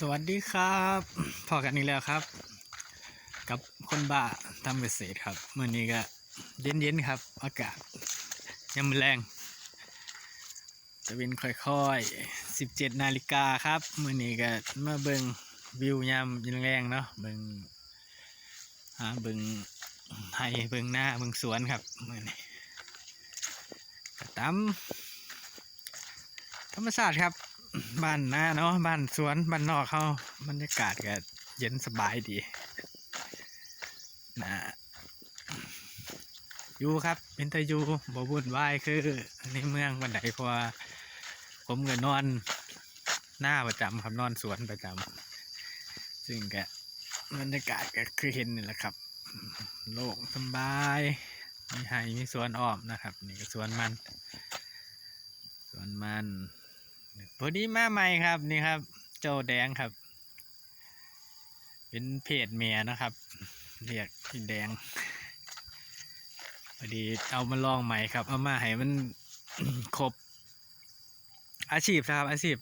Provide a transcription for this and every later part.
สวัสดีครับพอกันอีกแล้วครับ กับคนบ้าทำเกษตรครับเมื่อนี้ก็เย็นๆครับ อากาศยังไม่แรงจะเป็นค่อยๆ 17 นาฬิกาครับเมื่อนี้ก็มาเบิงวิวยามแรงเนาะเบิงหาเบิงไห้เบิงหน้าเบิงสวนครับเมื่อนี้ตามธรรมชาติครับ บ้านนาเนาะบ้านสวนบ้านนอกเขาบรรยากาศก็เย็นสบายดีนะอยู่ครับเป็นตาอยู่บ่วุ่นวายคือในเมืองบันไดเพราะว่าผมก็นอนหน้าประจำครับนอนสวนประจำซึ่งก็บรรยากาศก็คือเห็นนี่แหละครับ โล่งสบายมีไห่มีสวนอ้อมนะครับ นี่ก็สวนมัน สวนมัน พอดีมาใหม่ครับนี่ครับ เจ้าแดงครับ เป็นเพจเมียนะครับเรียกพี่แดงพอดีเอามาลองใหม่ครับ เอามาให้มันครบ อาชีพนะครับอาชีพ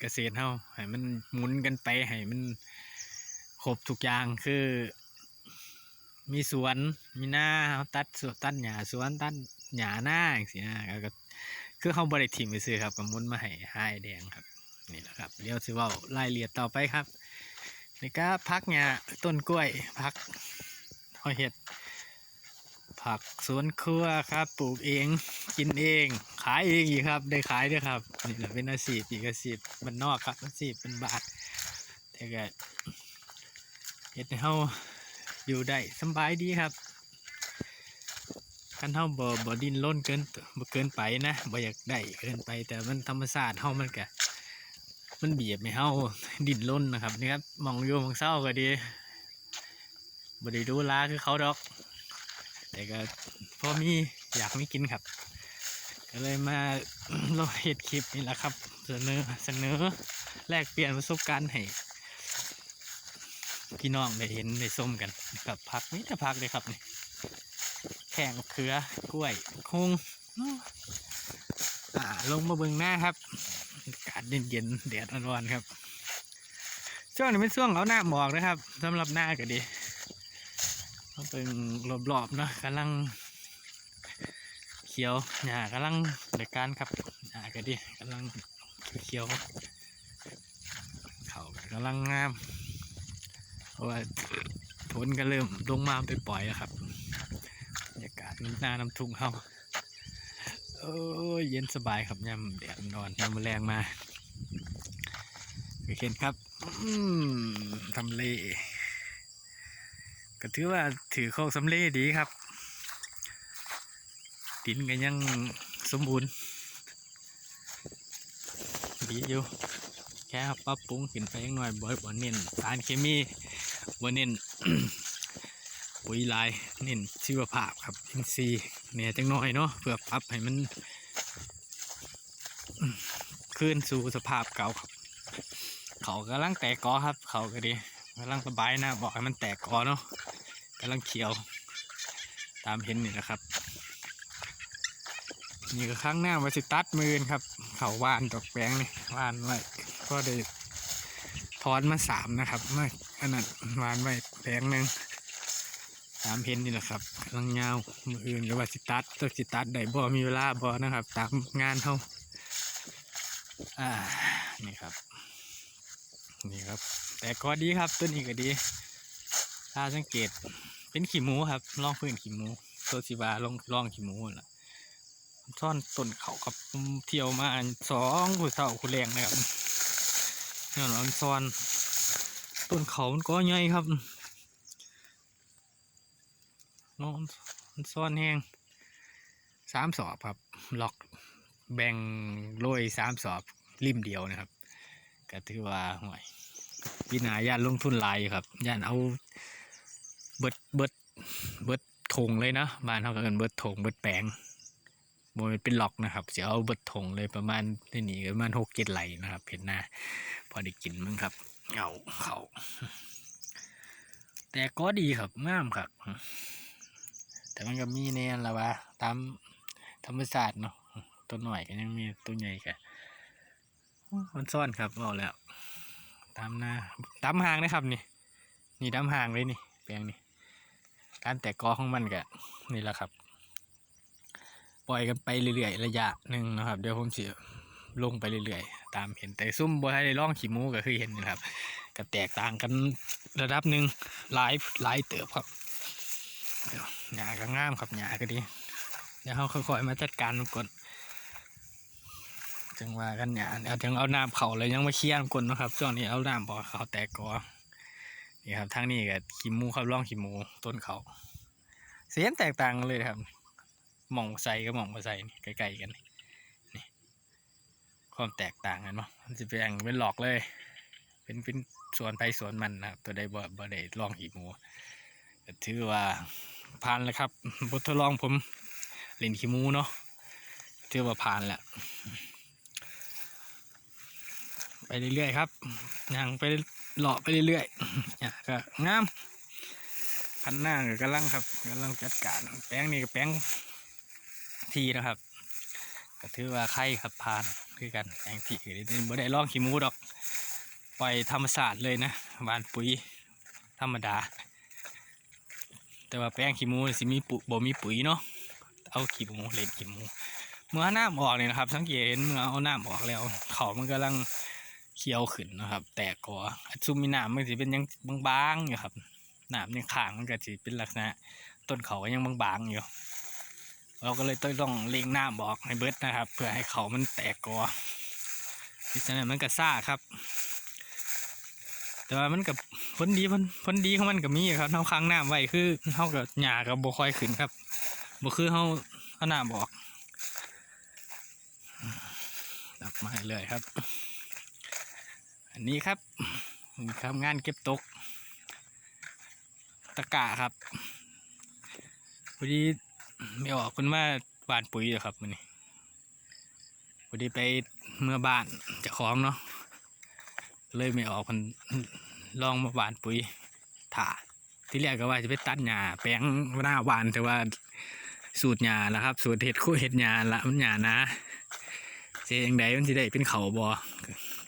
เกษตรเฮาให้มันหมุนกันไปให้มันครบทุกอย่างคือ มีสวนมีหน้าเฮาตัดสวนตัดหญ้าสวนตัดหญ้าหน้าอย่างเสียก็ คือเขาบริทิมไปซื้อครับกับมุนมาให้ห้แดงครับ นี่แหละครับเดี๋ยวสิว่ารายละเอียดต่อไปครับนี่ก็พักเนี่ยต้นกล้วยพักหอยเห็ด ผักสวนครัวครับ ปลูกเองกินเอง ขายเองอีกครับ ได้ขายด้วยครับนี่แหละเป็นอาชีพอีกอาชีพบ้านนอกครับอาชีพเป็นบาทแต่ก็เฮ็ดให้เฮาอยู่ได้สบายดีครับ คันเฮาบ่บ่ดิ้นรนเกินบ่เกินไปนะบ่อยากได้เกินไปแต่มันธรรมชาติเฮามันก็มันเบียบให้เฮาดิ้นรนนะครับนี่ครับมองอยู่หมองเศร้าก็ดีบ่ได้ดูลาคือเขาดอก แต่ก็พอมีอยากไมีกินครับ ก็เลยมาลงเฮ็ดคลิปนี่แหละครับ เสนอเสนอแลกเปลี่ยนประสบการณ์ให้พี่น้องได้เห็นได้ส้มกันกับผักนี่แต่ผักเลยครับนี่ แข่งเขือกล้วยคงอ่าลงมาเบิ่งหน้าครับอากาศเย็นๆแดดร้อนๆครับ ช่วงนี้เป็นช่วงเอาหน้าหมอกนะครับสำหรับหน้าก็ดีเขาเป็นรอบๆเนาะกำลังเขียวหญ้ากำลังในการครับหญ้าก็ดีกำลังเขียวเขากำลังงามเพราะว่าฝนก็เริ่มลงมาไปปล่อยแล้วครับาศน้ำหน้าน้ำทุ่งเขาโอ้ยเย็นสบายครับยามแดดนอนยามแมลงมาเห็นครับทำเลก็ถือว่าถือโคกสำเลดีครับดินก็ยังสมบูรณ์ ดีอยู่แค่ปรับปรุงขึ้นไปยังหน่อยบ่อยบ่เน้นสารเคมีบ่เน้น ปุ๋ยลายเน้นชีวภาพครับอินทรีเนี่ยจังน้อยเนาะเพื่อปรับให้มันอืมคืนสู่สภาพเก่าครับ เขากำลังแตกกอครับ เขาก็ดีกำลังสบายนะบอกให้มันแตกกอเนาะกำลังเขียว ตามเห็นนี่นะครับนี่ก็ข้างหน้ามาสิตัดมือนครับ เขาว่านดอกแปงนี่ว่านไว้ก็ได้ถอนมาสามนะครับเมื่ออันนั้นวานไว้แปลงหนึ่ง ตามเพนนี่แหละครับลังยาวมืออื่นหรือว่าสิตัดตัวสิตัดได้บ่มีเวลาบ่นะครับ ตามงานเขาอ่านี่ครับ นี่ครับ แต่ก็ดีครับต้นนี้ก็ดี ถ้าสังเกตเป็นขี้หมูครับล่องพื้นขี้หมูตัวสิบาลองล่องขี้หมูนั่นล่ะซ่อนต้นเขากับเที่ยวมาสองผู้เฒ่าผู้แรงนะครับนี่นมันซ่อนต้นเขามันก็ใหญ่ครับ นอนมันซ่อนแห้งสามสอบครับ ล็อกแบ่งโรยสามสอบริมเดียวนะครับก็ถือว่าห่วยพี่นาย่านลงทุนลายครับย่านเอาเบิดเบิดเบิดถงเลยนะบ้านเขาก็กันเบิดถงเบิดแปลงโมมันเป็นล็อกนะครับจะเอาเบิดถงเลยประมาณที่นี่ประมาณหกเจ็ดไหลนะครับเห็นหน้าพอได้กินมั้งครับเอาเขาแต่ก็ดีครับงามครับ แต่มันก็มีเนี่ยแหละวะตามธรรมศาสตร์เนาะตัวหน่อยก็ยังมีตัวใหญ่กันมันซ่อนครับเอาแล้วตามหน้าดำห่างนะครับนี่ นี่ดำห่างเลยนี่แปลงนี่การแตกกอของมันก็นี่แหละครับ ปล่อยกันไปเรื่อยๆระยะหนึ่งนะครับ เดี๋ยวผมสิลงไปเรื่อยๆ ตามเห็นแต่ซุ่มบัวไทยได้ล่องขี่มูก็คือเห็นนะครับก็แตกต่างกันระดับหนึ่งหลายหลายเติบครับ เดี๋ยวหญ้าก็งามครับหญ้าก็ดี เดี๋ยวเขาค่อยๆมาจัดการมันก่อนจังว่ากันหญ้าเอาจังเอาน้ำเขาเลยยังมาเคี่ยนก่อนนะครับช่วงนี้เอาน้ำพอเขาแตกกอนี่ครับทางนี้ก็ขี้มูครับร่องขี้มูต้นเขาเสียงแตกต่างเลยครับหม่องใส่กับหม่องมาใส่ใกล้ๆกันนี่ความแตกต่างกันเนาะมันจะแบ่งเป็นหลอกเลย เป็นเป็นสวนไปสวนมันนะครับตัวใดบ่บ่ได้ลองหีหมู ก็ถือว่าผ่านแล้วครับบททดลองผมเล่นขี้มูเนาะถือว่าผ่านแล้วไปเรื่อยๆครับย่างไปเลาะไปเรื่อยๆเนี่ยก็งามคันหน้าก็กำลังครับกำลังจัดการแป้งนี่ก็แป้งทีนะครับ ก็ถือว่าใครครับผ่านคือกันแป้งทีก็ได้บ่ได้ลองขี้มูดอก ปล่อยธรรมศาสตร์เลยนะหวานปุ๋ยธรรมดา แต่ว่าแป้งขี้มูนสิมีปุ๋ยบ่มีปุ๋ยเนาะเอาขี้มูเล่นขี้มูเมื่อน้ำออกเนี่ยนะครับ สังเกตเห็นเมื่อเอาน้ำออกแล้วเขามันกำลังเขียวขึ้นนะครับ แตกกอซุมมีน้ำมันสิเป็นยังบางๆอยู่ครับน้ำยังข้างมันก็สิเป็นลักษณะ ต้นเขายังบางๆอยู่เราก็เลยต้องเล็งน้ำออกให้เบิดนะครับ เพื่อให้เขามันแตกกอดิฉะนั้นมันก็ซ่าครับ แต่ว่ามันกับผลดีผลผลดีของมันก็มีครับเฮาค้างน้ำไว้คือเฮากับหญ้ากับบ่คอยขึ้นครับบ่คือเฮาเอาน้ำออกดับมาเลยครับ อันนี้ครับนี่ครับงานเก็บตก ตะกร้าครับพอดีไม่ออกคุณว่าหวานปุ๋ยเหรอครับมันนี่พอดีไปเมื่อบ้านจะของเนาะ เลยไม่ออกมันลองมาหวานปุ๋ยถ่าที่แรกก็ว่าจะไปตัดหญ้าแปลงหน้าหวานแต่ว่าสูตรหญ้าแล้วครับ สูตรเห็ดคู่เห็ดหญ้าละมันหญ้านะเสียยังไงมันจะได้เป็นเขาบอ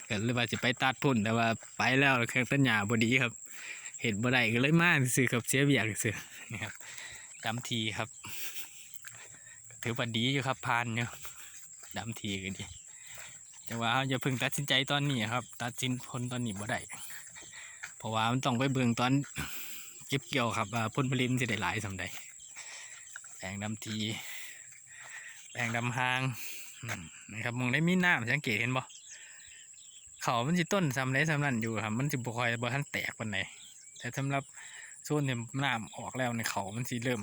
ก็เลยว่าจะไปตัดพุ่นแต่ว่าไปแล้วแข่งตัดหญ้าบดีครับ เห็ดบ่ได้ก็เลยมาซื้อกับเสียเบียกซื้อนี่ครับดำทีครับ ถือว่าดีอยู่ครับพานอยู่ดำทีก็ดี แต่ว่าอย่าเพิ่งตัดสินใจตอนนี้ครับ ตัดสินผลตอนนี้บ่ได้เพราะว่ามันต้องไปเบิ่งตอนเก็บเกี่ยวครับว่าผลผลิตมันจะได้หลายสำใดแปลงดำทีแปลงดำหางนะครับมองได้มีน้ำสังเกตเห็นบ่เขามันสิต้นสำไรสำนันอยู่ครับ มันสิบ่ค่อยบ่ทันแตกปานใดแต่สำหรับโซนที่น้ำออกแล้วในเขามันสิเริ่ม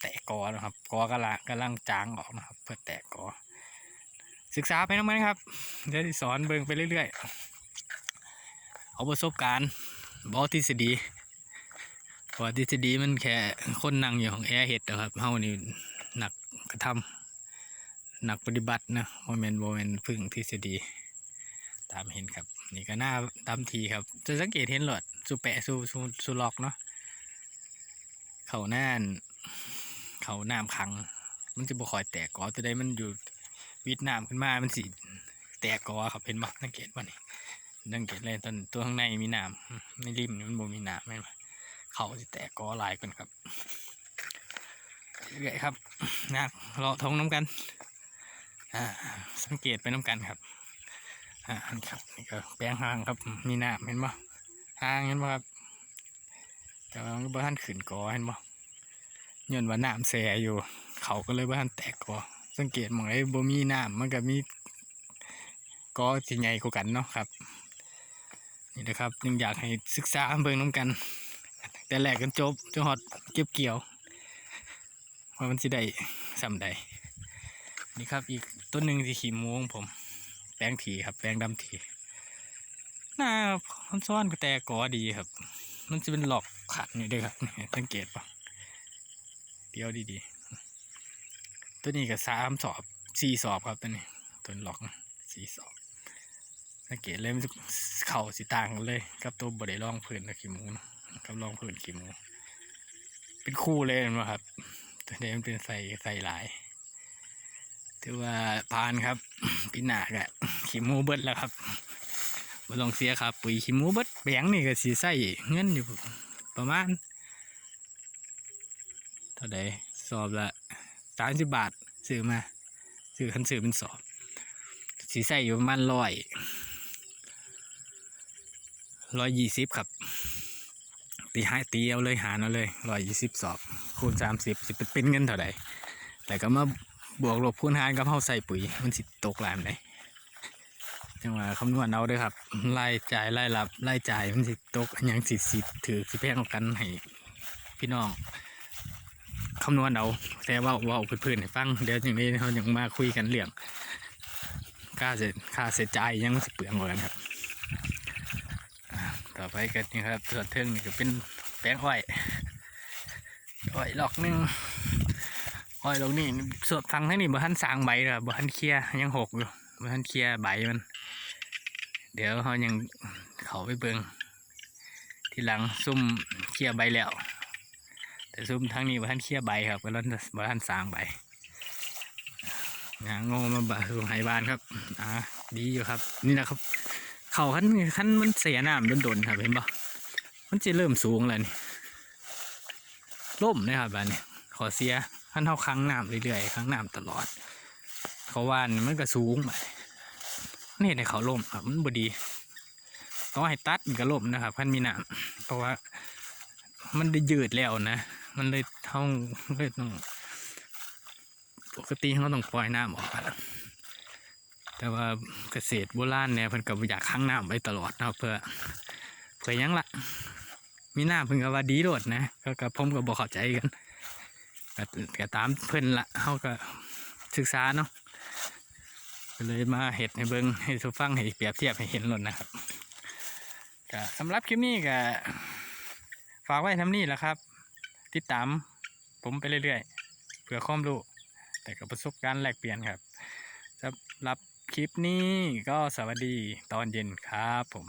แตกกอแล้วครับกอกำลังกำลังจางออกนะครับ เพื่อแตกกอ ศึกษาไปน้ำมันครับเดี๋ยวสอนเบิ่งไปเรื่อยๆ เอาประสบการณ์บอทฤษฎีเพราะทฤษฎีมันแค่คนนั่งอยู่ของแอร์เห็ดนะครับเฮานี่หนักกระทำหนักปฏิบัตินะโมเมนต์โมเมนต์พึ่งทฤษฎี ตามเห็นครับ นี่ก็หน้าดำทีครับ จะสังเกตเห็นหลอดสุแปะสุสุสุล็อกเนาะเขาหน้านเขาน้ำขัง มันจะบ่คอยแตกก่อตัวใดมันอยู่ วิดน้ำขึ้นมา มันสีแตกกอครับเห็นบ่สังเกตบ่นี่สังเกตเลยตอนตัวข้างในมีน้ำในริมมันบ่มีน้ำแม่นบ่เขาสิแตกกอลายกันครับเรื่อยครับนักเลาะทงน้ำกัน อ่า สังเกตไปน้ำกันครับ อ่านี่ครับนี่ก็แปลงหางครับ มีน้ำเห็นบ่หางเห็นบ่ครับแต่ว่ามันก็บ่ทันขึ้นกอเห็นบ่ย้อนว่าน้ำแสอยู่ เขาก็เลยบ่ทันแตกกอ สังเกตหมองไอ้บ่มีน้ำมันก็มีก็สิใหญ่กว่ากันเนาะครับ นี่นะครับยังอยากให้ศึกษาเบิ่งน้ำกัน แต่แรกกันจบจนฮอดเก็บเกี่ยวว่ามันสิได้สำใดนี่ครับอีกต้นหนึ่งที่ขี่ม้วงผม แป้งถีครับ แป้งดำถีหน้าคอนซ้อนก็แต่กอดีครับ มันจะเป็นหลอกขัดนี่ด้วยครับสังเกตปะเดียวดีๆ ตัวนี้ก็สามสอบสี่สอบครับตัวนี้ ตัวล็อกสี่สอบสังเกตเลยมันเข่าสีต่างกันเลยกับตัวบดได้ร่องพื้นกับขี้หมูนกับร่องพื้นขี้หมู เป็นคู่เลยนะครับตัวนี้มันเป็นใส่ใส่หลายถือว่าพานครับพี่หนากอะขี้หมูเบิดแล้วครับบ่ต้องเสียครับ ปุ๋ยขี้หมูเบิดแปลงนี่ก็สิใช้เงินอยู่ประมาณเท่าใดสอบละ 30บบาทซื้อมาซื้อคันซื้อเป็นสอบสิใช้อยู่ประมาณร้อยร้อยยี่สิบครับ ตีให้ตีเอาเลยหารเอาเลยร้อยยี่สิบสอบ คูณสามสิบสิบเป็นเงินเท่าใดแต่ก็มาบวกลบคูณหารกับเฮาใส่ปุ๋ย มันสิตกหลายไหนจังหวะคำนวณเอาด้วยครับรายจ่ายรายรับรายจ่ายมันสิตกอนยังสิสิถือสิแพงกว่ากันให้พี่น้องำนวณเอาแต่ว่าว่าพื้นๆให้ฟังเดี๋ยวอย่างนี้เขายังมาคุยกันเรื่องค่าเสียค่าเสียใจยังมันสิเปลืองกว่ากันครับต่อไปกันนี่ครับส่วนเทิงนี่ก็เป็นแป้งอ้อยอ้อยหลอกหนึงอ้อยหลอกนี่ส่วนฟังให้นี่บ่ทันสางใบเลยบ่ทันเคลียร์ยังหกอยู่บ่ทันเคลียร์ใบมัน เดี๋ยวเขายังเขาไปเบิงทีหลังซุ่มเคลียร์ใบแล้ว ซุ่มทั้งนี้บ่ทันเคลียใบครับบ่ทันบ่ทันสร้างใบงางงมาบาสุไหบานครับ อ่า ดีอยู่ครับ นี่นะครับ เขาขั้นขั้นมันเสียน้ำโดนๆครับเห็นปะมันจะเริ่มสูงแล้วนี่ล่มนะครับบ้านนี้ขอเสียขั้นเท่าครั้งน้ำเรื่อยๆครั้งน้ำตลอด เขาว่านมันก็สูงไปนี่เห็นในเขาล่มครับมันบดีต้องให้ตัดมันก็ล่มนะครับขั้นมีน้ำเพราะว่ามันได้ยืดแล้วนะ มันเลยเท่าเลยต้องปกติเขาต้องปล่อยน้ำออกอะแต่ว่าเกษตรโบราณเนี่ยเพิ่นก็อยากค้างน้ำไว้ตลอดเนาะเพื่อเพื่อยังละมีน้ำเพิ่นก็ว่าดีโดดนะก็กับผมก็บ่เข้าใจกันก็ก็ตามเพิ่นละเฮาก็ศึกษาเนาะเลยมาเฮ็ดให้เบิ่งให้ทุกฟังให้เปรียบเทียบให้เห็นหลดนะครับก็สำหรับคลิปนี้ก็ฝากไว้ทำนี่แหละครับ ติดตามผมไปเรื่อยๆเพื่อความรู้แต่กับประสบการณ์แลกเปลี่ยนครับสำหรับคลิปนี้ก็สวัสดีตอนเย็นครับผม